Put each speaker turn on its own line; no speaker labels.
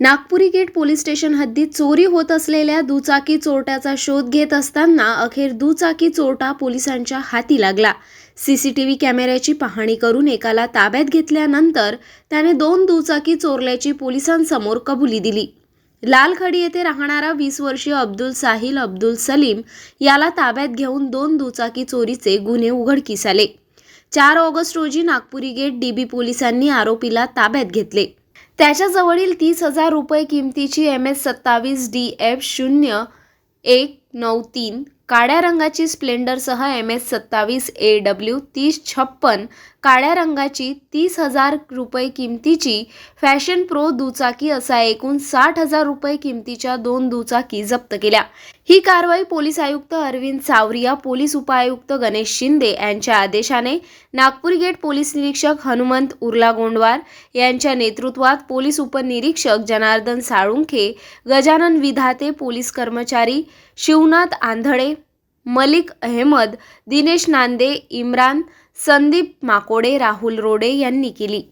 Nagpuri gate police station हद्दीत चोरी होत असलेल्या दुचाकी चोरट्याचा शोध घेत असताना अखेर दुचाकी चोरटा पोलिसांच्या हाती लागला. सीसीटीव्ही कॅमेऱ्याची पाहणी करून एकाला ताब्यात घेतल्यानंतर त्याने दोन दुचाकी चोरल्याची पोलिसांसमोर कबुली दिली. लालखडी येथे राहणारा वीस वर्षीय अब्दुल साहिल अब्दुल सलीम याला ताब्यात घेऊन दोन दुचाकी चोरीचे गुन्हे उघडकीस आले. चार ऑगस्ट रोजी नागपुरी गेट डीबी पोलिसांनी आरोपीला ताब्यात घेतले. त्याच्याजवळील तीस हजार रुपये किमतीची एम एस सत्तावीस डी एफ शून्य एक नऊ तीन काळ्या रंगाची स्प्लेंडरसह एम एस सत्तावीस ए डब्ल्यू तीस छप्पन काळ्या रंगाची तीस हजार रुपये किमतीची फॅशन प्रो दुचाकी असा एकूण साठ हजार रुपये किमतीच्या दोन दुचाकी जप्त केल्या. ही कारवाई पोलीस आयुक्त अरविंद सावरिया पोलीस उपायुक्त गणेश शिंदे यांच्या आदेशाने नागपूर गेट पोलीस निरीक्षक हनुमंत उर्ला गोंडवार यांच्या नेतृत्वात पोलीस उपनिरीक्षक जनार्दन साळुंखे गजानन विधाते पोलीस कर्मचारी शिवनाथ आंधळे मलिक अहमद दिनेश नांदे इम्रान संदीप माकोडे राहुल रोडे यांनी केली.